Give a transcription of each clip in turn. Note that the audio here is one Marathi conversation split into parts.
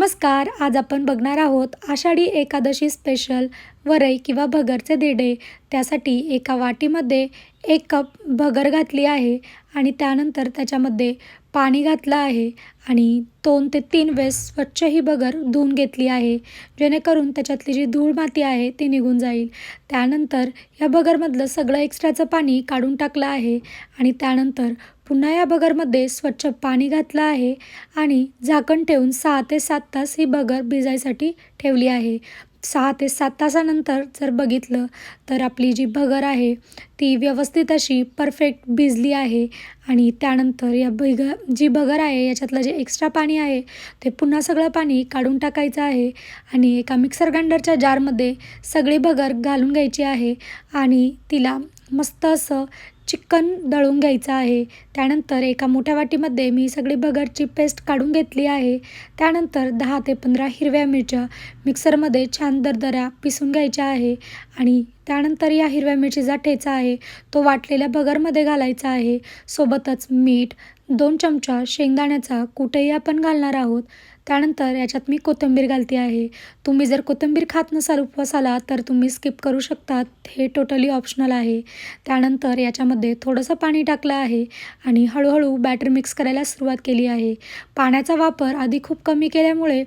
नमस्कार आज आपण बघणार आहोत आषाढी एकादशी स्पेशल वरई किंवा भगरचे देडे त्यासाठी एका वाटीमध्ये एक कप भगर घातली आहे आणि त्यानंतर त्याच्यामध्ये पाणी घातलं आहे आणि दोन ते तीन वेळेस स्वच्छ ही भगर धुवून घेतली आहे. जेणेकरून त्याच्यातली जी धूळ माती आहे ती निघून जाईल. त्यानंतर या भगरमधलं सगळं एक्स्ट्राचं पाणी काढून टाकलं आहे आणि त्यानंतर पुन्हा या बगरमध्ये स्वच्छ पाणी घातलं आहे आणि झाकण ठेवून सहा ते सात तास ही बगर भिजायसाठी ठेवली आहे. सहा ते सात तासानंतर जर बघितलं तर आपली जी भगर आहे ती व्यवस्थित अशी परफेक्ट भिजली आहे आणि त्यानंतर या भग जी भगर आहे याच्यातलं जे एक्स्ट्रा पाणी आहे ते पुन्हा सगळं पाणी काढून टाकायचं आहे आणि एका मिक्सर ग्राइंडरच्या जारमध्ये सगळी भगर घालून घ्यायची आहे आणि तिला मस्त असं चिकन दळून घ्यायचं आहे. त्यानंतर एका मोठ्या वाटीमध्ये मी सगळी बगरची पेस्ट काढून घेतली आहे. त्यानंतर दहा ते पंधरा हिरव्या मिरच्या मिक्सरमध्ये छान दरदऱ्या पिसून घ्यायच्या आहे आणि त्यानंतर या हिरव्या मिरचीचा ठेचा आहे. तो वाटलेल्या बगरमध्ये घालायचा आहे. सोबतच मीठ दोन चमचा शेंगदाण्याचा कुठेही आपण घालणार आहोत. त्यानंतर याच्यात मी कोथिंबीर घालते आहे. तुम्ही जर कोथिंबीर खात नसाल उपवासाला तर तुम्ही स्किप करू शकतात. हे टोटली ऑप्शनल आहे. त्यानंतर याच्यामध्ये थोडंसं पाणी टाकलं आहे आणि हळूहळू बॅटर मिक्स करायला सुरुवात केली आहे. पाण्याचा वापर आधी खूप कमी केल्यामुळे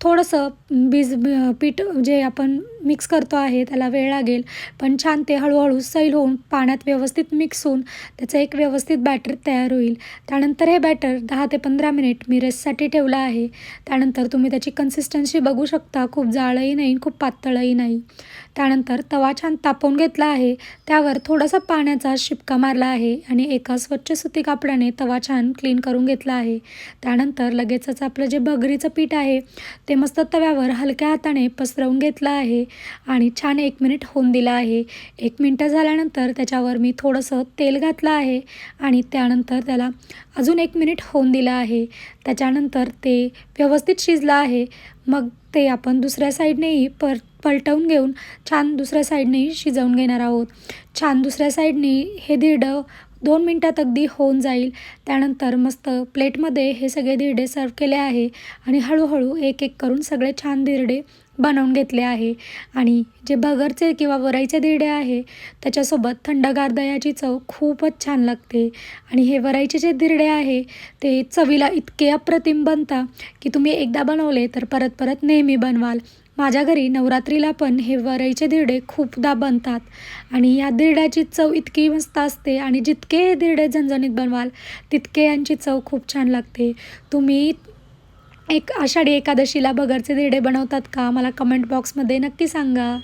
थोडंसं बीज पीठ जे आपण मिक्स करतो आहे त्याला वेळ लागेल. पण छान ते हळूहळू सैल होऊन पाण्यात व्यवस्थित मिक्स होऊन त्याचं एक व्यवस्थित बॅटर तयार होईल. त्यानंतर हे बॅटर दहा ते पंधरा मिनिट मी रेस्टसाठी ठेवलं आहे. त्यानंतर तुम्ही त्याची कन्सिस्टन्सी बघू शकता. खूप जाळंही नाही खूप पातळही नाही. त्यानंतर तवा छान तापवून घेतला आहे. त्यावर थोडासा पाण्याचा शिपका मारला आहे आणि एका स्वच्छ सुती कापडाने तवा छान क्लीन करून घेतला आहे. त्यानंतर लगेचच आपलं जे भगरीचं पीठ आहे ते मस्त तव्यावर हलक्या हाताने पसरवून घेतलं आहे आणि छान एक मिनिट होऊन दिलं आहे. एक मिनटं झाल्यानंतर त्याच्यावर मी थोडंसं तेल घातलं आहे आणि त्यानंतर त्याला अजून एक मिनिट होऊन दिलं आहे. त्याच्यानंतर ते व्यवस्थित शिजलं आहे. मग ते आपण दुसऱ्या साईडनेही पर पलटवून घेऊन छान दुसऱ्या साईडने शिजवून घेणार आहोत. छान दुसऱ्या साईडने हे धिरडं दोन मिनटात अगदी होऊन जाईल. त्यानंतर मस्त प्लेटमध्ये हे सगळे धिरडे सर्व केले आहे आणि हळूहळू एक एक करून सगळे छान धिरडे बनवून घेतले आहे. आणि जे भगरचे किंवा वराईचे धिरडे आहे त्याच्यासोबत थंडगार दह्याची चव खूपच छान लागते. आणि हे वराईचे जे धिरडे आहे ते चवीला इतके अप्रतिम बनता की तुम्ही एकदा बनवले तर परत परत नेहमी बनवाल. माझ्या घरी नवरात्रीला पण हे वरईचे दिरडे खूपदा बनतात. आणि या दिरड्याची चव इतकी मस्त असते आणि जितके हे दिरडे झणझणीत बनवाल तितके यांची चव खूप छान लागते. तुम्ही एक आषाढी एकादशीला भगरचे दिरडे बनवतात का? मला कमेंट बॉक्समध्ये नक्की सांगा.